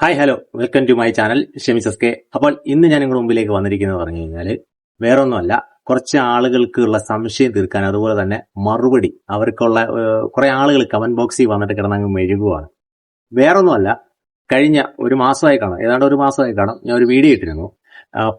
Hi hello welcome to my channel ഷെമിസസ് കെ അപ്പോൾ ഇന്ന് ഞാൻ നിങ്ങളുടെ മുമ്പിലേക്ക് വന്നിരിക്കുന്നത് പറഞ്ഞു കഴിഞ്ഞാൽ വേറൊന്നുമല്ല കുറച്ച് ആളുകൾക്കുള്ള സംശയം തീർക്കാൻ അതുപോലെ തന്നെ മറുപടി അവർക്കുള്ള കുറെ ആളുകൾ കമന്റ് ബോക്സിൽ വന്നിട്ട് കിടന്നങ്ങ് മെഴുകുവാണ്. വേറൊന്നുമല്ല കഴിഞ്ഞ ഒരു മാസമായി കാണാം ഏതാണ്ട് ഒരു മാസമായി കാണാം ഞാൻ ഒരു വീഡിയോ ഇട്ടിരുന്നു.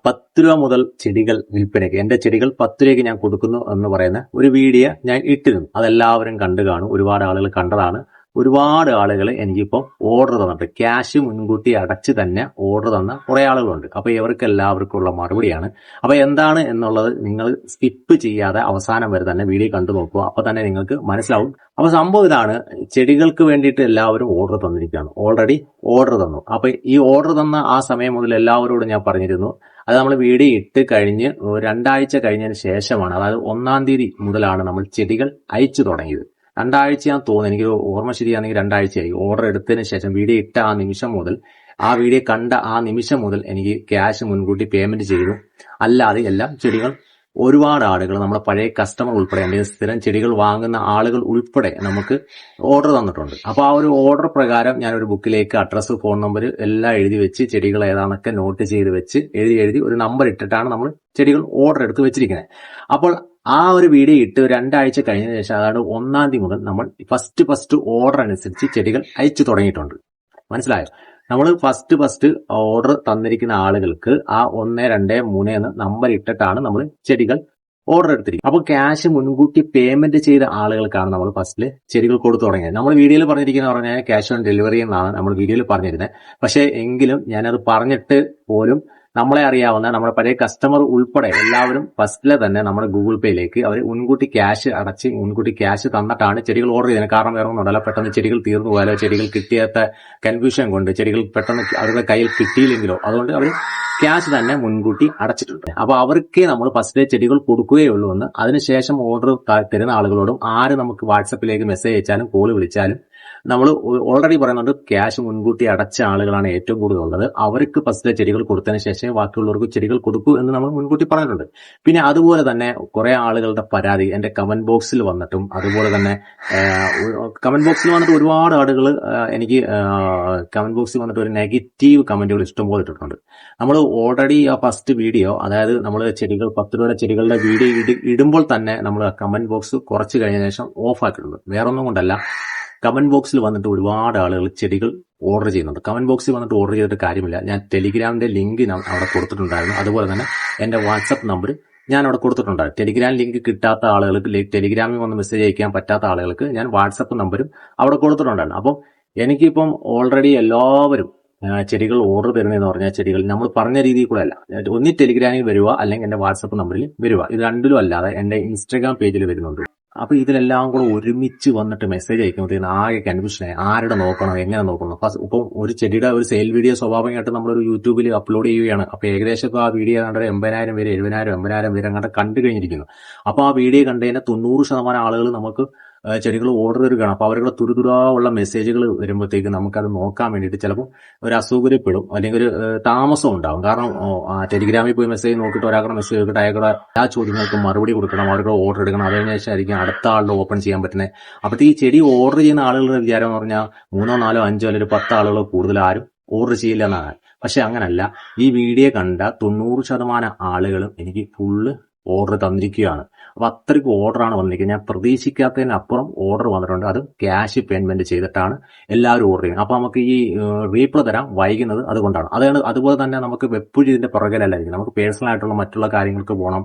പത്ത് രൂപ മുതൽ ചെടികൾ വിൽപ്പനയ്ക്ക് എന്റെ ചെടികൾ പത്ത് രൂപയ്ക്ക് ഞാൻ കൊടുക്കുന്നു എന്ന് പറയുന്ന ഒരു വീഡിയോ ഞാൻ ഇട്ടിരുന്നു. അതെല്ലാവരും കണ്ടു കാണും ഒരുപാട് ആളുകൾ കണ്ടതാണ്. ഒരുപാട് ആളുകൾ എനിക്കിപ്പോൾ ഓർഡർ തന്നിട്ട് ക്യാഷ് മുൻകൂട്ടി അടച്ച് തന്നെ ഓർഡർ തന്ന കുറെ ആളുകളുണ്ട്. അപ്പൊ ഇവർക്ക് എല്ലാവർക്കും ഉള്ള മറുപടിയാണ്. അപ്പൊ എന്താണ് എന്നുള്ളത് നിങ്ങൾ സ്കിപ്പ് ചെയ്യാതെ അവസാനം വരെ തന്നെ വീഡിയോ കണ്ടു നോക്കുക. അപ്പൊ തന്നെ നിങ്ങൾക്ക് മനസ്സിലാവും. അപ്പൊ സംഭവം ഇതാണ്. ചെടികൾക്ക് വേണ്ടിയിട്ട് എല്ലാവരും ഓർഡർ തന്നിരിക്കുകയാണ്. ഓൾറെഡി ഓർഡർ തന്നു. അപ്പൊ ഈ ഓർഡർ തന്ന ആ സമയം മുതൽ എല്ലാവരോടും ഞാൻ പറഞ്ഞിരുന്നു. അത് നമ്മൾ വീഡിയോ ഇട്ട് കഴിഞ്ഞ് രണ്ടാഴ്ച കഴിഞ്ഞതിന് ശേഷമാണ് അതായത് ഒന്നാം തീയതി മുതലാണ് നമ്മൾ ചെടികൾ അയച്ചു തുടങ്ങിയത്. രണ്ടാഴ്ചയാന്ന് തോന്നുന്നു. എനിക്ക് ഓർമ്മ ശരിയാണെങ്കിൽ രണ്ടാഴ്ചയായി ഓർഡർ എടുത്തതിന് ശേഷം വീഡിയോ ഇട്ട ആ നിമിഷം മുതൽ ആ വീഡിയോ കണ്ട ആ നിമിഷം മുതൽ എനിക്ക് ക്യാഷ് മുൻകൂട്ടി പേയ്മെന്റ് ചെയ്തു. അല്ലാതെ എല്ലാം ചെടികൾ ഒരുപാട് ആളുകൾ നമ്മുടെ പഴയ കസ്റ്റമർ ഉൾപ്പെടെ അല്ലെങ്കിൽ സ്ഥിരം ചെടികൾ വാങ്ങുന്ന ആളുകൾ ഉൾപ്പെടെ നമുക്ക് ഓർഡർ തന്നിട്ടുണ്ട്. അപ്പൊ ആ ഒരു ഓർഡർ പ്രകാരം ഞാൻ ഒരു ബുക്കിലേക്ക് അഡ്രസ്സ് ഫോൺ നമ്പർ എല്ലാം എഴുതി വെച്ച് ചെടികൾ ഏതാണൊക്കെ നോട്ട് ചെയ്ത് വെച്ച് എഴുതി എഴുതി ഒരു നമ്പർ ഇട്ടിട്ടാണ് നമ്മൾ ചെടികൾ ഓർഡർ എടുത്ത് വെച്ചിരിക്കുന്നത്. അപ്പോൾ ആ ഒരു വീഡിയോ ഇട്ട് രണ്ടാഴ്ച കഴിഞ്ഞതിന് ശേഷം അതായത് ഒന്നാം തീയതി മുതൽ നമ്മൾ ഫസ്റ്റ് ഫസ്റ്റ് ഓർഡർ അനുസരിച്ച് ചെടികൾ അയച്ചു തുടങ്ങിയിട്ടുണ്ട്. മനസ്സിലായോ? നമ്മൾ ഫസ്റ്റ് ഫസ്റ്റ് ഓർഡർ തന്നിരിക്കുന്ന ആളുകൾക്ക് ആ ഒന്ന് രണ്ട് മൂന്ന് എന്ന നമ്പർ ഇട്ടിട്ടാണ് നമ്മൾ ചെടികൾ ഓർഡർ എടുത്തിരിക്കുന്നത്. അപ്പൊ ക്യാഷ് മുൻകൂട്ടി പേയ്മെന്റ് ചെയ്ത ആളുകൾക്കാണ് നമ്മൾ ഫസ്റ്റിൽ ചെടികൾ കൊടുത്തു തുടങ്ങിയത്. നമ്മൾ വീഡിയോയിൽ പറഞ്ഞിരിക്കുന്ന പറഞ്ഞാൽ ക്യാഷ് ഓൺ ഡെലിവറി എന്നാണ് നമ്മൾ വീഡിയോയിൽ പറഞ്ഞിരുന്നത്. പക്ഷേ എങ്കിലും ഞാനത് പറഞ്ഞിട്ട് പോലും നമ്മളെ അറിയാവുന്ന നമ്മുടെ പഴയ കസ്റ്റമർ ഉൾപ്പെടെ എല്ലാവരും ഫസ്റ്റിലെ തന്നെ നമ്മുടെ ഗൂഗിൾ പേയിലേക്ക് അവർ മുൻകൂട്ടി ക്യാഷ് അടച്ച് മുൻകൂട്ടി ക്യാഷ് തന്നിട്ടാണ് ചെടികൾ ഓർഡർ ചെയ്യുന്നത്. കാരണം വേറെ പെട്ടെന്ന് ചെടികൾ തീർന്നു പോയാലോ ചെടികൾ കിട്ടിയാത്ത കൺഫ്യൂഷൻ കൊണ്ട് ചെടികൾ പെട്ടെന്ന് അവരുടെ കയ്യിൽ കിട്ടിയില്ലെങ്കിലോ. അതുകൊണ്ട് അവർ ക്യാഷ് തന്നെ മുൻകൂട്ടി അടച്ചിട്ടുണ്ട്. അപ്പൊ അവർക്ക് നമ്മൾ ഫസ്റ്റിലെ ചെടികൾ കൊടുക്കുകയുള്ളൂ എന്ന് അതിനുശേഷം ഓർഡർ തരുന്ന ആളുകളോടും ആര് നമുക്ക് വാട്സപ്പിലേക്ക് മെസ്സേജ് അയച്ചാലും കോൾ വിളിച്ചാലും നമ്മൾ ഓൾറെഡി പറയുന്നുണ്ട് ക്യാഷ് മുൻകൂട്ടി അടച്ച ആളുകളാണ് ഏറ്റവും കൂടുതൽ ഉള്ളത്. അവർക്ക് ഫസ്റ്റ് ചെടികൾ കൊടുത്തതിന് ശേഷം ബാക്കിയുള്ളവർക്ക് ചെടികൾ കൊടുക്കൂ എന്ന് നമ്മൾ മുൻകൂട്ടി പറഞ്ഞിട്ടുണ്ട്. പിന്നെ അതുപോലെ തന്നെ കുറെ ആളുകളുടെ പരാതി എന്റെ കമന്റ് ബോക്സിൽ വന്നിട്ടും അതുപോലെ തന്നെ കമന്റ് ബോക്സിൽ വന്നിട്ട് ഒരുപാട് ആളുകൾ എനിക്ക് കമന്റ് ബോക്സിൽ വന്നിട്ട് ഒരു നെഗറ്റീവ് കമന്റുകൾ ഇഷ്ടംപോലെ ഇട്ടിട്ടുണ്ട്. നമ്മൾ ഓൾറെഡി ആ ഫസ്റ്റ് വീഡിയോ അതായത് നമ്മൾ ചെടികൾ പത്ത് രൂപയുടെ ചെടികളുടെ വീഡിയോ ഇടുമ്പോൾ തന്നെ നമ്മൾ കമന്റ് ബോക്സ് കുറച്ച് കഴിഞ്ഞ ശേഷം ഓഫ് ആക്കിയിട്ടുണ്ട്. വേറൊന്നും കൊണ്ടല്ല. കമന്റ് ബോക്സിൽ വന്നിട്ട് ഒരുപാട് ആളുകൾ ചെടികൾ ഓർഡർ ചെയ്യുന്നുണ്ട്. കമന്റ് ബോക്സിൽ വന്നിട്ട് ഓർഡർ ചെയ്തിട്ട് കാര്യമില്ല. ഞാൻ ടെലിഗ്രാമിന്റെ ലിങ്ക് അവിടെ കൊടുത്തിട്ടുണ്ടായിരുന്നു. അതുപോലെ തന്നെ എന്റെ വാട്സപ്പ് നമ്പർ ഞാൻ അവിടെ കൊടുത്തിട്ടുണ്ടായിരുന്നു. ടെലിഗ്രാം ലിങ്ക് കിട്ടാത്ത ആളുകൾക്ക് ടെലിഗ്രാമിൽ വന്ന് മെസ്സേജ് അയക്കാൻ പറ്റാത്ത ആളുകൾക്ക് ഞാൻ വാട്സപ്പ് നമ്പരും അവിടെ കൊടുത്തിട്ടുണ്ടായിരുന്നു. അപ്പം എനിക്കിപ്പം ഓൾറെഡി എല്ലാവരും ചെടികൾ ഓർഡർ തരുന്നതെന്ന് പറഞ്ഞാൽ ചെടികൾ നമ്മൾ പറഞ്ഞ രീതിയിൽ കൂടെ അല്ല. ഒന്നി ടെലിഗ്രാമിൽ വരിക അല്ലെങ്കിൽ എന്റെ വാട്സപ്പ് നമ്പറിൽ വരിക ഇത് രണ്ടിലും അല്ലാതെ എന്റെ ഇൻസ്റ്റാഗ്രാം പേജിൽ വരുന്നുണ്ട്. അപ്പൊ ഇതിലെല്ലാം കൂടെ ഒരുമിച്ച് വന്നിട്ട് മെസ്സേജ് അയക്കുമ്പോഴത്തേക്കും ആകെ കൺഫ്യൂഷനായി ആരുടെ നോക്കണം എങ്ങനെ നോക്കണം? ഫസ്റ്റ് ഇപ്പം ഒരു ചെടിയുടെ ഒരു സെയിൽ വീഡിയോ സ്വാഭാവികമായിട്ട് നമ്മളൊരു യൂട്യൂബിൽ അപ്ലോഡ് ചെയ്യുകയാണ്. അപ്പൊ ഏകദേശം ഇപ്പൊ ആ വീഡിയോ കണ്ട എൺപതിനായിരം പേര് എഴുപതിനായിരം എൺപതിനായിരം പേര് അങ്ങോട്ട് കണ്ടു കഴിഞ്ഞിരിക്കുന്നു. അപ്പൊ ആ വീഡിയോ കണ്ടതിന് തൊണ്ണൂറ് ശതമാനം ആളുകൾ നമുക്ക് ചെടികൾ ഓർഡർ തരികയാണ് അപ്പൊ അവരുടെ തുരുതുരാ ഉള്ള മെസ്സേജുകൾ വരുമ്പോഴത്തേക്ക് നമുക്കത് നോക്കാൻ വേണ്ടിയിട്ട് ചിലപ്പോൾ ഒരു അസൗകര്യപ്പെടും. അല്ലെങ്കിൽ ഒരു താമസം ഉണ്ടാവും. കാരണം ആ ടെലിഗ്രാമിൽ പോയി മെസ്സേജ് നോക്കിയിട്ട് ഒരാളുടെ മെസ്സേജ് നോക്കിയിട്ട് അയാളുടെ എല്ലാ ചോദ്യങ്ങൾക്കും മറുപടി കൊടുക്കണം. അവരുടെ ഓർഡർ എടുക്കണം. അതിന് ശേഷം ആയിരിക്കും അടുത്ത ആളുടെ ഓപ്പൺ ചെയ്യാൻ പറ്റുന്നത്. അപ്പോഴത്തെ ഈ ചെടി ഓർഡർ ചെയ്യുന്ന ആളുകളുടെ വിചാരം എന്ന് പറഞ്ഞാൽ മൂന്നോ നാലോ അഞ്ചോ അല്ലെങ്കിൽ പത്ത് ആളുകൾ കൂടുതൽ ആരും ഓർഡർ ചെയ്യില്ല എന്നാണ്. പക്ഷെ അങ്ങനല്ല. ഈ വീഡിയോ കണ്ട തൊണ്ണൂറ് ശതമാനം ആളുകളും എനിക്ക് ഫുള്ള് ഓർഡർ തന്നിരിക്കുകയാണ്. അപ്പൊ അത്രയ്ക്ക് ഓർഡറാണ് വന്നിരിക്കുന്നത്. ഞാൻ പ്രതീക്ഷിക്കാത്തതിനപ്പുറം ഓർഡർ വന്നിട്ടുണ്ട്. അത് ക്യാഷ് പേയ്മെന്റ് ചെയ്തിട്ടാണ് എല്ലാവരും ഓർഡർ ചെയ്യുന്നത്. അപ്പൊ നമുക്ക് ഈ റീപ്ലൈ തരാൻ വൈകുന്നത് അതുകൊണ്ടാണ്. അതാണ് അതുപോലെ തന്നെ നമുക്ക് എപ്പോഴും ഇതിന്റെ പുറകിലല്ലായിരിക്കും. നമുക്ക് പേഴ്സണൽ ആയിട്ടുള്ള മറ്റുള്ള കാര്യങ്ങൾക്ക് പോകണം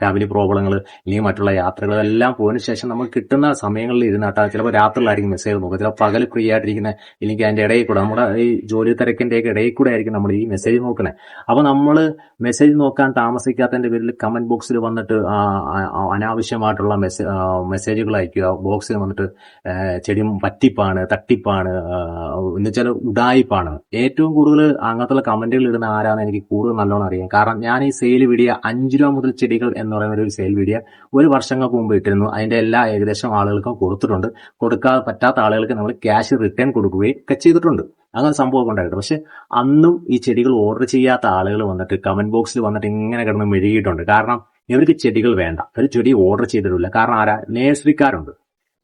ഫാമിലി പ്രോബ്ലങ്ങൾ അല്ലെങ്കിൽ മറ്റുള്ള യാത്രകൾ എല്ലാം പോയതിനു ശേഷം നമുക്ക് കിട്ടുന്ന സമയങ്ങളിൽ ഇരുന്നാട്ടാ ചിലപ്പോൾ രാത്രിയിലായിരിക്കും മെസ്സേജ് നോക്കുക ചിലപ്പോൾ പകൽ ഫ്രീ ആയിട്ടിരിക്കുന്ന ഇല്ലെങ്കിൽ അതിന്റെ ഇടയിൽ കൂടെ നമ്മുടെ ഈ ജോലി തിരക്കിന്റെ ഒക്കെ ഇടയിൽ കൂടെ ആയിരിക്കും നമ്മൾ ഈ മെസ്സേജ് നോക്കുന്നത് അപ്പോൾ നമ്മൾ മെസ്സേജ് നോക്കാൻ താമസിക്കാത്തതിന്റെ പേരിൽ കമന്റ് ബോക്സിൽ വന്നിട്ട് അനാവശ്യമായിട്ടുള്ള മെസ്സേ മെസ്സേജുകൾ അയക്കുക. ബോക്സിൽ വന്നിട്ട് ചെടി പറ്റിപ്പാണ് തട്ടിപ്പാണ് എന്നുവെച്ചാൽ ഉടായിപ്പാണ്. ഏറ്റവും കൂടുതൽ അങ്ങനത്തുള്ള കമന്റുകൾ ഇടുന്ന ആരാന്ന് എനിക്ക് കൂടുതൽ നല്ലോണം അറിയാം. കാരണം ഞാൻ ഈ സെയിൽ വീഡിയോ അഞ്ച് രൂപ മുതൽ ചെടികൾ എന്ന് പറയുന്ന ഒരു സെയിൽ വീഡിയോ ഒരു വർഷങ്ങൾക്ക് മുമ്പ് ഇട്ടിരുന്നു. അതിന്റെ എല്ലാ ഏകദേശം ആളുകൾക്കും കൊടുത്തിട്ടുണ്ട്. കൊടുക്കാൻ പറ്റാത്ത ആളുകൾക്ക് നമ്മൾ ക്യാഷ് റിട്ടേൺ കൊടുക്കുകയും ഒക്കെ ചെയ്തിട്ടുണ്ട്. അങ്ങനെ സംഭവം ഉണ്ടായിട്ടുണ്ട്. പക്ഷെ അന്നും ഈ ചെടികൾ ഓർഡർ ചെയ്യാത്ത ആളുകൾ വന്നിട്ട് കമന്റ് ബോക്സിൽ വന്നിട്ട് ഇങ്ങനെ കിടന്ന് മെഴുകിയിട്ടുണ്ട്. കാരണം ഇവർക്ക് ചെടികൾ വേണ്ട. ഒരു ചെടി ഓർഡർ ചെയ്തിട്ടില്ല. കാരണം ആരാ? നേഴ്സറിക്കാരുണ്ട്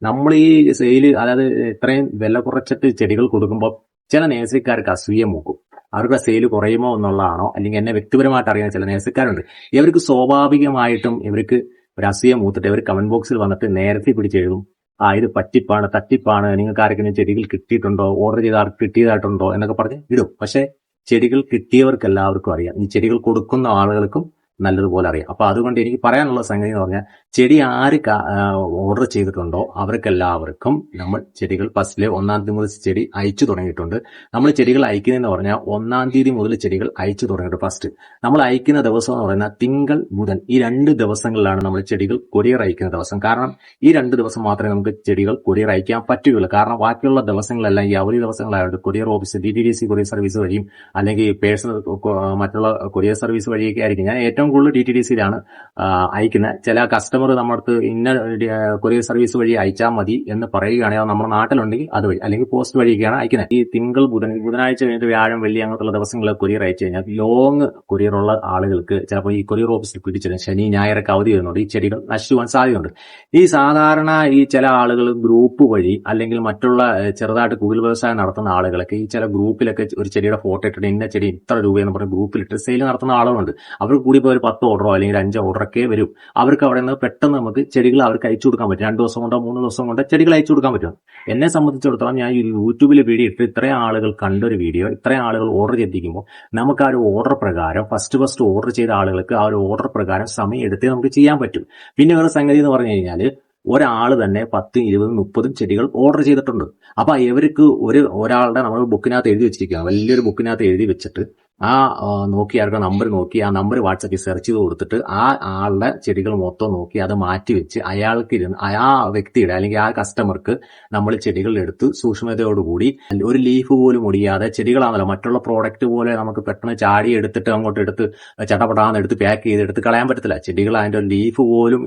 നമ്മൾ ഈ സെയിൽ അതായത് ഇത്രയും വില കുറച്ചിട്ട് ചെടികൾ കൊടുക്കുമ്പോൾ ചില നേഴ്സറിക്കാർക്ക് അസൂയ മൂക്കും. അവരുടെ സെയിൽ കുറയുമോ എന്നുള്ളതാണോ? അല്ലെങ്കിൽ എന്നെ വ്യക്തിപരമായിട്ട് അറിയാൻ ചില നേഴ്സുകാരുണ്ട്. ഇവർക്ക് സ്വാഭാവികമായിട്ടും ഇവർക്ക് ഒരു അസൂയ മൂത്തിട്ട് ഇവർ കമന്റ് ബോക്സിൽ വന്നിട്ട് നേരത്തെ പിടിച്ചെഴുതും ആ ഇത് പറ്റിപ്പാണ് തട്ടിപ്പാണ് നിങ്ങൾക്ക് ആർക്കെങ്കിലും ചെടികൾ കിട്ടിയിട്ടുണ്ടോ? ഓർഡർ ചെയ്ത ആർക്ക് കിട്ടിയതായിട്ടുണ്ടോ? എന്നൊക്കെ പറഞ്ഞ് ഇടും. പക്ഷേ ചെടികൾ കിട്ടിയവർക്ക് എല്ലാവർക്കും അറിയാം. ഈ ചെടികൾ കൊടുക്കുന്ന ആളുകൾക്കും നല്ലതുപോലെ അറിയാം. അപ്പൊ അതുകൊണ്ട് എനിക്ക് പറയാനുള്ള സംഗതി എന്ന് പറഞ്ഞാൽ ചെടി ആര് ഓർഡർ ചെയ്തിട്ടുണ്ടോ അവർക്കെല്ലാവർക്കും നമ്മൾ ചെടികൾ ഫസ്റ്റിലെ ഒന്നാം തീയതി മുതൽ ചെടി അയച്ചു തുടങ്ങിയിട്ടുണ്ട്. നമ്മൾ ചെടികൾ അയക്കുന്നതെന്ന് പറഞ്ഞാൽ ഒന്നാം തീയതി മുതൽ ചെടികൾ അയച്ചു തുടങ്ങിയിട്ടുണ്ട് ഫസ്റ്റ്. നമ്മൾ അയക്കുന്ന ദിവസം എന്ന് പറയുന്നത് തിങ്കൾ ബുധൻ ഈ രണ്ട് ദിവസങ്ങളിലാണ് നമ്മൾ ചെടികൾ കൊറിയർ അയക്കുന്ന ദിവസം. കാരണം ഈ രണ്ട് ദിവസം മാത്രമേ നമുക്ക് ചെടികൾ കൊറിയർ അയക്കാൻ പറ്റുകയുള്ളൂ. കാരണം ബാക്കിയുള്ള ദിവസങ്ങളെല്ലാം ഈ അവധി ദിവസങ്ങളായതുകൊണ്ട് courier office D T D C courier service വഴിയും അല്ലെങ്കിൽ പേഴ്സണൽ മറ്റുള്ള കൊറിയർ സർവീസ് വഴിയൊക്കെ ആയിരിക്കും. ഞാൻ ഏറ്റവും കൂടുതൽ ഡി ടി ഡി സിയിലാണ് അയക്കുന്നത്. ചില കസ്റ്റമർ നമ്മൾക്ക് ഇന്ന കൊറിയർ സർവീസ് വഴി അയച്ചാൽ മതി എന്ന് പറയുകയാണെങ്കിൽ നമ്മുടെ നാട്ടിലുണ്ടെങ്കിൽ അത് വഴി അല്ലെങ്കിൽ പോസ്റ്റ് വഴിയൊക്കെയാണ് അയക്കുന്നത്. ഈ തിങ്കൾ ബുധൻ ബുധനാഴ്ച കഴിഞ്ഞിട്ട് വ്യാഴം വെള്ളി അങ്ങനത്തുള്ള ദിവസങ്ങളിൽ കൊറിയർ അയച്ചു കഴിഞ്ഞാൽ ലോങ് കൊറിയർ ഉള്ള ആളുകൾക്ക് ചിലപ്പോൾ ഈ കൊറിയർ ഓഫീസിൽ പിടിച്ചിരുന്ന ശനി ഞായറൊക്കെ അവധി വരുന്നുണ്ട്. ഈ ചെടികൾ നശിച്ചു പോകാൻ സാധ്യതയുണ്ട്. ഈ സാധാരണ ഈ ചില ആളുകൾ ഗ്രൂപ്പ് വഴി അല്ലെങ്കിൽ മറ്റുള്ള ചെറുതായിട്ട് കുടിൽ വ്യവസായം നടത്തുന്ന ആളുകളൊക്കെ ഈ ചില ഗ്രൂപ്പിലൊക്കെ ഒരു ചെടിയുടെ ഫോട്ടോ ഇട്ടിട്ട് ഇന്ന ചെടി ഇത്ര രൂപയെന്ന് പറഞ്ഞ് ഗ്രൂപ്പിലിട്ട് സെയിൽ നടത്തുന്ന ആളുകളുണ്ട്. അവർ കൂടി ഒരു പത്ത് ഓർഡറോ അല്ലെങ്കിൽ അഞ്ചോ ഓർഡറൊക്കെ വരും. അവർക്ക് അവിടെ നിന്ന് പെട്ടെന്ന് നമുക്ക് ചെടികൾ അവർക്ക് അയച്ചു കൊടുക്കാൻ പറ്റും. രണ്ട് ദിവസം കൊണ്ടോ മൂന്ന് ദിവസം കൊണ്ടോ ചെടികൾ അയച്ചു കൊടുക്കാൻ പറ്റും. എന്നെ സംബന്ധിച്ചിടത്തോളം ഞാൻ യൂട്യൂബിൽ വീഡിയോ ഇട്ട് ഇത്രയും ആളുകൾ കണ്ടൊരു വീഡിയോ ഇത്രയും ആളുകൾ ഓർഡർ ചെയ്തിരിക്കുമ്പോൾ നമുക്ക് ആ ഒരു ഓർഡർ പ്രകാരം ഫസ്റ്റ് ഫസ്റ്റ് ഓർഡർ ചെയ്ത ആളുകൾക്ക് ആ ഒരു ഓർഡർ പ്രകാരം സമയം എടുത്തേ നമുക്ക് ചെയ്യാൻ പറ്റും. പിന്നെ വേറെ സംഗതി എന്ന് പറഞ്ഞു കഴിഞ്ഞാൽ ഒരാൾ തന്നെ പത്തും ഇരുപതും മുപ്പതും ചെടികൾ ഓർഡർ ചെയ്തിട്ടുണ്ട്. അപ്പൊ ഇവർക്ക് ഒരു ഒരാളുടെ നമ്മൾ ബുക്കിനകത്ത് എഴുതി വെച്ചിരിക്കുക വലിയൊരു ബുക്കിനകത്ത് എഴുതി വെച്ചിട്ട് ആ നോക്കി അവരുടെ നമ്പർ നോക്കി ആ നമ്പർ വാട്സാപ്പിൽ സെർച്ച് ചെയ്ത് കൊടുത്തിട്ട് ആ ആളുടെ ചെടികൾ മൊത്തം നോക്കി അത് മാറ്റി വെച്ച് അയാൾക്ക് ഇരുന്ന് ആ വ്യക്തിയുടെ അല്ലെങ്കിൽ ആ കസ്റ്റമർക്ക് നമ്മൾ ചെടികൾ എടുത്ത് സൂക്ഷ്മതയോടുകൂടി ഒരു ലീഫ് പോലും ഒടിയാതെ ചെടികളാണല്ലോ മറ്റുള്ള പ്രോഡക്റ്റ് പോലെ നമുക്ക് പെട്ടെന്ന് ചാടി എടുത്തിട്ട് അങ്ങോട്ട് എടുത്ത് ചട്ടപ്പെടാന്ന് എടുത്ത് പാക്ക് ചെയ്ത് എടുത്ത് കളയാൻ പറ്റത്തില്ല. ചെടികൾ അതിന്റെ ലീഫ് പോലും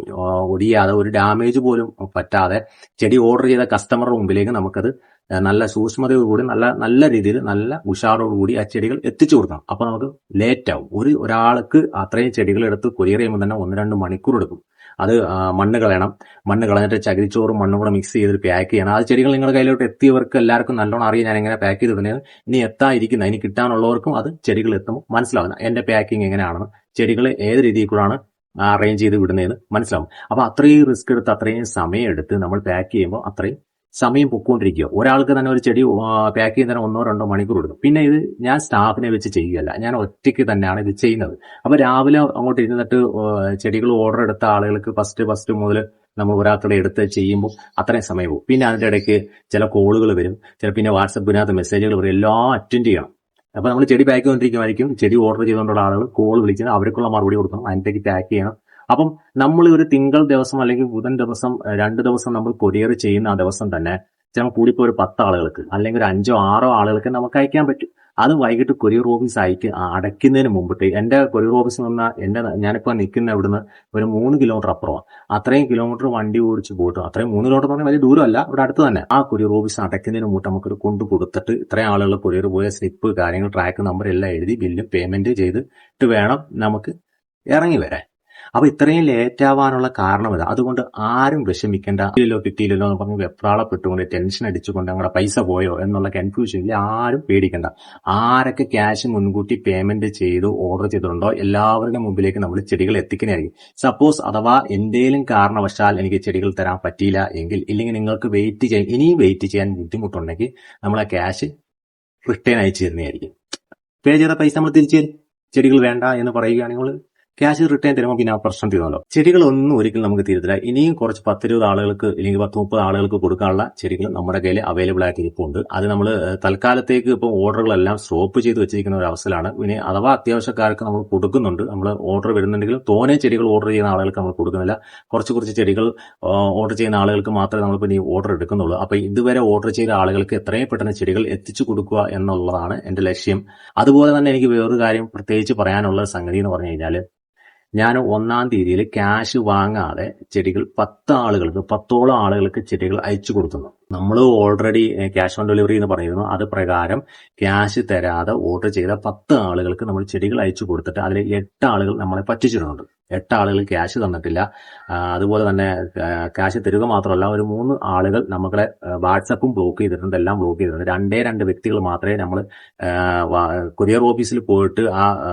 ഒടിയാതെ ഒരു ഡാമേജ് പോലും പറ്റാതെ ചെടി ഓർഡർ ചെയ്ത കസ്റ്റമറുടെ മുമ്പിലേക്ക് നമുക്കത് നല്ല സൂക്ഷ്മതയോടുകൂടി നല്ല നല്ല രീതിയിൽ നല്ല ഉഷാറോടുകൂടി ആ ചെടികൾ എത്തിച്ചു കൊടുക്കണം. അപ്പൊ നമുക്ക് ലേറ്റ് ആവും. ഒരു ഒരാൾക്ക് അത്രയും ചെടികൾ എടുത്ത് കൊറിയർ ചെയ്യുമ്പോൾ തന്നെ ഒന്ന് രണ്ട് മണിക്കൂർ എടുക്കും. അത് മണ്ണ് കളയണം. മണ്ണ് കളഞ്ഞിട്ട് ചകിരിച്ചോറും മണ്ണും കൂടെ മിക്സ് ചെയ്ത് പാക്ക് ചെയ്യണം. ആ ചെടികൾ നിങ്ങളുടെ കയ്യിലോട്ട് എത്തിയവർക്ക് എല്ലാവർക്കും നല്ലോണം അറിയാം. ഞാൻ എങ്ങനെ പാക്ക് ചെയ്തിടുന്നത് ഇനി എത്താതിരിക്കുന്ന ഇനി കിട്ടാനുള്ളവർക്കും അത് ചെടികൾ എത്തുമ്പോൾ മനസ്സിലാവുന്ന എന്റെ പാക്കിംഗ് എങ്ങനെയാണെന്ന് ചെടികൾ ഏത് രീതിയിൽ കൂടാണ് അറേഞ്ച് ചെയ്ത് വിടുന്നതെന്ന് മനസ്സിലാവും. അപ്പൊ അത്രയും റിസ്ക് എടുത്ത് അത്രയും സമയം എടുത്ത് നമ്മൾ പാക്ക് ചെയ്യുമ്പോൾ അത്രയും സമയം പൊക്കോണ്ടിരിക്കുക. ഒരാൾക്ക് തന്നെ ഒരു ചെടി പാക്ക് ചെയ്യുന്നതിന് ഒന്നോ രണ്ടോ മണിക്കൂർ എടുക്കും. പിന്നെ ഇത് ഞാൻ സ്റ്റാഫിനെ വെച്ച് ചെയ്യുകയല്ല. ഞാൻ ഒറ്റയ്ക്ക് തന്നെയാണ് ഇത് ചെയ്യുന്നത്. അപ്പൊ രാവിലെ അങ്ങോട്ട് ഇരുന്നിട്ട് ചെടികൾ ഓർഡർ എടുത്ത ആളുകൾക്ക് ഫസ്റ്റ് ഫസ്റ്റ് മുതൽ നമ്മൾ ഒരാൾക്കൂടെ എടുത്ത് ചെയ്യുമ്പോൾ അത്രയും സമയം പോകും. പിന്നെ അതിന്റെ ഇടയ്ക്ക് ചില കോളുകൾ വരും. ചില പിന്നെ വാട്സപ്പിനകത്ത് മെസ്സേജുകൾ വരും. എല്ലാം അറ്റൻഡ് ചെയ്യണം. അപ്പൊ നമ്മൾ ചെടി പാക്ക് ചെയ്തുകൊണ്ടിരിക്കുമായിരിക്കും. ചെടി ഓർഡർ ചെയ്തുകൊണ്ടുള്ള ആളുകൾ കോൾ വിളിച്ചാൽ അവർക്കുള്ള മറുപടി കൊടുക്കണം. അതിന്റെ പാക്ക് ചെയ്യണം. അപ്പം നമ്മൾ ഒരു തിങ്കൾ ദിവസം അല്ലെങ്കിൽ ബുധൻ ദിവസം രണ്ട് ദിവസം നമ്മൾ കൊറിയർ ചെയ്യുന്ന ആ ദിവസം തന്നെ ചിലപ്പോൾ കൂടിപ്പോ ഒരു പത്ത് ആളുകൾക്ക് അല്ലെങ്കിൽ ഒരു അഞ്ചോ ആറോ ആളുകൾക്ക് നമുക്ക് അയക്കാൻ പറ്റും. അത് വൈകിട്ട് കൊറിയർ ഓഫീസ് അയക്ക് അടയ്ക്കുന്നതിന് മുമ്പിട്ട് എന്റെ കൊറിയർ ഓഫീസ് നിന്ന് എന്റെ ഞാനിപ്പോ നിൽക്കുന്ന ഇവിടുന്ന് ഒരു മൂന്ന് കിലോമീറ്റർ അപ്പുറമാണ്. അത്രയും കിലോമീറ്റർ വണ്ടി ഓടിച്ച് പോയിട്ട് അത്രയും മൂന്ന് കിലോമീറ്റർ പറഞ്ഞാൽ വലിയ ദൂരമല്ല ഇവിടെ അടുത്ത് തന്നെ. ആ കൊറിയർ ഓഫീസ് അടയ്ക്കുന്നതിന് മുമ്പ് നമുക്കൊരു കൊണ്ട് കൊടുത്തിട്ട് ഇത്രയും ആളുകൾ കൊറിയർ പോയ സ്ലിപ്പ് കാര്യങ്ങൾ ട്രാക്ക് നമ്പർ എല്ലാം എഴുതി ബില്ലും പേയ്മെന്റ് ചെയ്തിട്ട് വേണം നമുക്ക് ഇറങ്ങി വരാൻ. അപ്പൊ ഇത്രയും ലേറ്റ് ആവാനുള്ള കാരണം ഇതാ. അതുകൊണ്ട് ആരും വിഷമിക്കേണ്ട. കിട്ടിയില്ലോ കിട്ടിയില്ലല്ലോ എന്ന് പറഞ്ഞ് വെപ്രാളപ്പെട്ടുകൊണ്ട് ടെൻഷൻ അടിച്ചുകൊണ്ട് ഞങ്ങളുടെ പൈസ പോയോ എന്നുള്ള കൺഫ്യൂഷനിൽ ആരും പേടിക്കണ്ട. ആരൊക്കെ ക്യാഷ് മുൻകൂട്ടി പേയ്മെന്റ് ചെയ്തു ഓർഡർ ചെയ്തിട്ടുണ്ടോ എല്ലാവരുടെ മുമ്പിലേക്ക് നമ്മൾ ചെടികൾ എത്തിക്കുന്നതായിരിക്കും. സപ്പോസ് അഥവാ എന്തെങ്കിലും കാരണവശാൽ എനിക്ക് ചെടികൾ തരാൻ പറ്റിയില്ല എങ്കിൽ ഇല്ലെങ്കിൽ നിങ്ങൾക്ക് വെയിറ്റ് ചെയ്യാൻ ഇനിയും വെയിറ്റ് ചെയ്യാൻ ബുദ്ധിമുട്ടുണ്ടെങ്കിൽ നമ്മൾ ആ ക്യാഷ് റിട്ടേൺ അയച്ചു തരുന്നതായിരിക്കും. പേ ചെയ്ത പൈസ നമ്മൾ തിരിച്ചു ചെടികൾ വേണ്ട എന്ന് പറയുകയാണെങ്കിൽ ക്യാഷ് റിട്ടേൺ തരുമ്പോൾ പിന്നെ ആ പ്രശ്നം തീർന്നല്ലോ ചെടികളൊന്നും ഒരിക്കലും നമുക്ക് തീരത്തില്ല. ഇനിയും കുറച്ച് പത്തിരുപത് ആളുകൾക്ക് അല്ലെങ്കിൽ പത്ത് മുപ്പത് ആളുകൾക്ക് കൊടുക്കാനുള്ള ചെടികൾ നമ്മുടെ കയ്യിൽ അവൈലബിൾ ആയിട്ട് ഇരിപ്പുണ്ട്. അത് നമ്മൾ തൽക്കാലത്തേക്ക് ഇപ്പോൾ ഓർഡറുകളെല്ലാം സ്റ്റോപ്പ് ചെയ്ത് വെച്ചിരിക്കുന്ന ഒരു അവസ്ഥയിലാണ്. പിന്നെ അഥവാ അത്യാവശ്യക്കാർക്ക് നമ്മൾ കൊടുക്കുന്നുണ്ട്. നമ്മൾ ഓർഡർ വരുന്നുണ്ടെങ്കിലും തോനെ ചെടികൾ ഓർഡർ ചെയ്യുന്ന ആളുകൾക്ക് നമ്മൾ കൊടുക്കുന്നില്ല. കുറച്ച് കുറച്ച് ചെടികൾ ഓർഡർ ചെയ്യുന്ന ആളുകൾക്ക് മാത്രമേ നമ്മൾ ഇനി ഓർഡർ എടുക്കുന്നുള്ളൂ. അപ്പൊ ഇതുവരെ ഓർഡർ ചെയ്ത ആളുകൾക്ക് എത്രയും പെട്ടെന്ന് ചെടികൾ എത്തിച്ചു കൊടുക്കുക എന്നുള്ളതാണ് എന്റെ ലക്ഷ്യം. അതുപോലെ തന്നെ എനിക്ക് വേറൊരു കാര്യം പ്രത്യേകിച്ച് പറയാനുള്ള സംഗതി എന്ന് പറഞ്ഞു കഴിഞ്ഞാൽ ഞാൻ ഒന്നാം തീയതിയിൽ ക്യാഷ് വാങ്ങാതെ ചെടികൾ പത്ത് ആളുകൾക്ക് പത്തോളം ആളുകൾക്ക് ചെടികൾ അയച്ചു കൊടുക്കുന്നു. നമ്മൾ ഓൾറെഡി ക്യാഷ് ഓൺ ഡെലിവറി എന്ന് പറയുന്നു. അത് പ്രകാരം ക്യാഷ് തരാതെ ഓർഡർ ചെയ്ത പത്ത് ആളുകൾക്ക് നമ്മൾ ചെടികൾ അയച്ചു കൊടുത്തിട്ട് അതിൽ എട്ട് ആളുകൾ നമ്മളെ പറ്റിച്ചിട്ടുണ്ട് എട്ട് ആളുകൾ ക്യാഷ് തന്നിട്ടില്ല. അതുപോലെ തന്നെ ക്യാഷ് തരിക മാത്രമല്ല ഒരു മൂന്ന് ആളുകൾ നമ്മളെ വാട്സപ്പും ബ്ലോക്ക് ചെയ്തിട്ടുണ്ട്. എല്ലാം ബ്ലോക്ക് ചെയ്തിട്ടുണ്ട്. രണ്ടേ രണ്ട് വ്യക്തികൾ മാത്രമേ നമ്മൾ കൊറിയർ ഓഫീസിൽ പോയിട്ട് ആ ആ,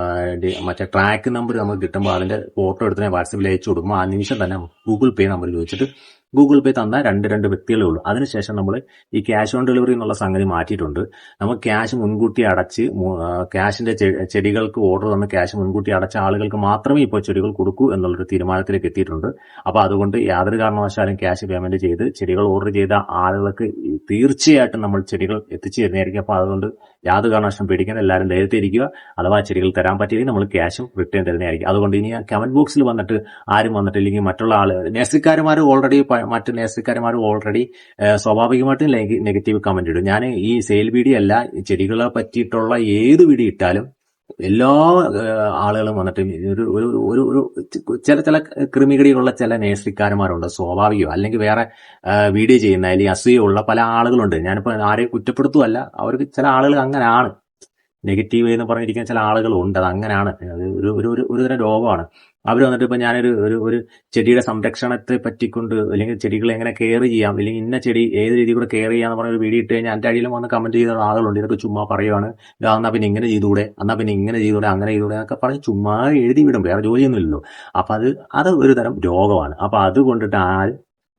മറ്റേ ട്രാക്ക് നമ്പർ നമുക്ക് കിട്ടുമ്പോൾ അതിന്റെ ഫോട്ടോ എടുത്ത് വാട്സപ്പിൽ അയച്ചു കൊടുക്കുമ്പോൾ ആ നിമിഷം തന്നെ ഗൂഗിൾ പേ നമ്പർ ചോദിച്ചിട്ട് ഗൂഗിൾ പേ തന്ന രണ്ട് രണ്ട് വ്യക്തികളേ ഉള്ളൂ. അതിനുശേഷം നമ്മൾ ഈ ക്യാഷ് ഓൺ ഡെലിവറി എന്നുള്ള സംഗതി മാറ്റിയിട്ടുണ്ട്. നമ്മൾ ക്യാഷ് മുൻകൂട്ടി അടച്ച് ക്യാഷിന്റെ ചെടികൾക്ക് ഓർഡർ തന്ന ക്യാഷ് മുൻകൂട്ടി അടച്ച ആളുകൾക്ക് മാത്രമേ ഇപ്പോൾ ചെടികൾ കൊടുക്കൂ എന്നുള്ളൊരു തീരുമാനത്തിലേക്ക് എത്തിയിട്ടുണ്ട്. അപ്പോൾ അതുകൊണ്ട് യാതൊരു കാരണവശാലും ക്യാഷ് പേയ്മെന്റ് ചെയ്ത് ചെടികൾ ഓർഡർ ചെയ്ത ആളുകൾക്ക് തീർച്ചയായിട്ടും നമ്മൾ ചെടികൾ എത്തിച്ചു തരുന്നതായിരിക്കും അപ്പോൾ അതുകൊണ്ട് യാതൊരു കാരണവശാലും പേടിക്കാൻ എല്ലാവരും ധൈര്യത്തിരിക്കുക അഥവാ ചെടികൾ തരാൻ പറ്റിയെങ്കിൽ നമ്മൾ ക്യാഷും റിട്ടേൺ തരുന്നതായിരിക്കും. അതുകൊണ്ട് ഇനി ആ കമന്റ് ബോക്സിൽ വന്നിട്ട് ആരും വന്നിട്ടില്ലെങ്കിൽ മറ്റുള്ള ആൾ നേഴ്സിക്കാരുമാർ ഓൾറെഡി മറ്റ് നേഴ്സറിക്കാരന്മാർ ഓൾറെഡി സ്വാഭാവികമായിട്ടും നെഗറ്റീവ് കമന്റ് ഇടും. ഞാൻ ഈ സെയിൽ വീഡിയോ അല്ല ചെടികളെ പറ്റിയിട്ടുള്ള ഏത് വീഡിയോ ഇട്ടാലും എല്ലാ ആളുകളും വന്നിട്ട് ഒരു ഒരു ഒരു ഒരു ചില ചില കൃമികടിയുള്ള ചില നേഴ്സറിക്കാരന്മാരുണ്ട് സ്വാഭാവികം. അല്ലെങ്കിൽ വേറെ വീഡിയോ ചെയ്യുന്ന അല്ലെങ്കിൽ അസൂയുള്ള പല ആളുകളുണ്ട്. ഞാനിപ്പോൾ ആരെയും കുറ്റപ്പെടുത്തുമല്ല അവർക്ക് ചില ആളുകൾ അങ്ങനെയാണ് നെഗറ്റീവ് എന്ന് പറഞ്ഞിരിക്കുന്ന ചില ആളുകളുണ്ട് അത് അങ്ങനെയാണ് അത് ഒരു ഒരു ഒരു തരം രോഗമാണ്. അവർ വന്നിട്ട് ഇപ്പൊ ഞാനൊരു ഒരു ഒരു ചെടിയുടെ സംരക്ഷണത്തെ പറ്റിക്കൊണ്ട് അല്ലെങ്കിൽ ചെടികളെ എങ്ങനെ കെയർ ചെയ്യാം അല്ലെങ്കിൽ ഇന്ന ചെടി ഏത് രീതിയിൽ കൂടെ കെയർ ചെയ്യാന്ന് പറഞ്ഞ ഒരു വീഡിയോ ഇട്ട് കഴിഞ്ഞാൽ എന്റെ അടിയിലും വന്ന് കമന്റ് ചെയ്ത ആളുകളുണ്ട് ഇതൊക്കെ ചുമ്മാ പറയുവാണ്. "ഇതാ, എന്നാ പിന്നെ ഇങ്ങനെ ചെയ്തുകൂടെ എന്നാ പിന്നെ ഇങ്ങനെ ചെയ്തുകൂടെ അങ്ങനെ ചെയ്തുകൂടെ എന്നൊക്കെ പറഞ്ഞ് ചുമ്മാ എഴുതി വിടും വേറെ ജോലിയൊന്നുമില്ലല്ലോ അപ്പൊ അത് അത് ഒരു തരം രോഗമാണ്. അപ്പൊ അത് കൊണ്ടിട്ട്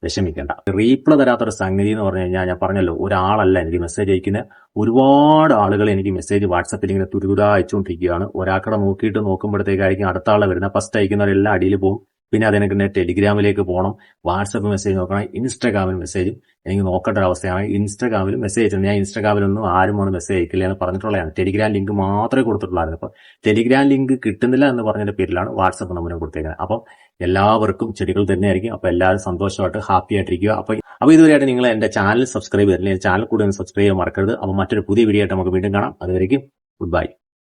വിഷമിക്കേണ്ട. റീപ്ലൈ തരാത്തൊരു സംഗതി എന്ന് പറഞ്ഞു കഴിഞ്ഞാൽ ഞാൻ പറഞ്ഞല്ലോ ഒരാളല്ല എനിക്ക് മെസ്സേജ് അയക്കുന്ന. ഒരുപാട് ആളുകൾ എനിക്ക് മെസ്സേജ് വാട്സപ്പിൽ ഇങ്ങനെ തുരുതുരാ അയച്ചുകൊണ്ടിരിക്കുകയാണ് ഒരാൾക്കടെ നോക്കിയിട്ട് നോക്കുമ്പോഴത്തേക്കായിരിക്കും അടുത്ത ആളെ വരുന്നത് ഫസ്റ്റ് അയക്കുന്നവരെല്ലാം അടിയിൽ പോകും. പിന്നെ തന്നെ ടെലിഗ്രാമിലേക്ക് പോകണം വാട്സപ്പ് മെസ്സേജ് നോക്കണം. ഇൻസ്റ്റാഗ്രാമിൽ മെസ്സേജ് എനിക്ക് നോക്കേണ്ട ഒരു അവസ്ഥയാണ് ഇൻസ്റ്റാഗ്രാമിൽ മെസ്സേജ് അയച്ചിട്ടുണ്ട്. ഞാൻ ഇൻസ്റ്റാഗ്രാമിലൊന്നും ആരും ഒന്ന് മെസ്സേജ് അയക്കില്ല എന്ന് പറഞ്ഞിട്ടുള്ളതാണ്. ടെലിഗ്രാം ലിങ്ക് മാത്രമേ കൊടുത്തിട്ടുള്ളായിരുന്നു. അപ്പോൾ ടെലിഗ്രാം ലിങ്ക് കിട്ടുന്നില്ല എന്ന് പറഞ്ഞതിന്റെ പേരിലാണ് വാട്സപ്പ് നമ്പറും കൊടുത്തേക്കുന്നത്. അപ്പം എല്ലാവർക്കും ചെടികൾ തന്നെയായിരിക്കും. അപ്പോൾ എല്ലാവരും സന്തോഷമായിട്ട് ഹാപ്പി ആയിട്ടിരിക്കുക. അപ്പോൾ അപ്പോൾ ഇതുവരെയായിട്ട് നിങ്ങൾ എന്റെ ചാനൽ സബ്സ്ക്രൈബ് ചെയ്തില്ലെങ്കിൽ ചാനൽ കൂടെ ഒന്ന് സബ്സ്ക്രൈബ് ചെയ്യാൻ മറക്കരുത്. അപ്പോൾ മറ്റൊരു പുതിയ വീഡിയോ ആയിട്ട് നമുക്ക് വീണ്ടും കാണാം. അതുവരേക്കും ഗുഡ് ബൈ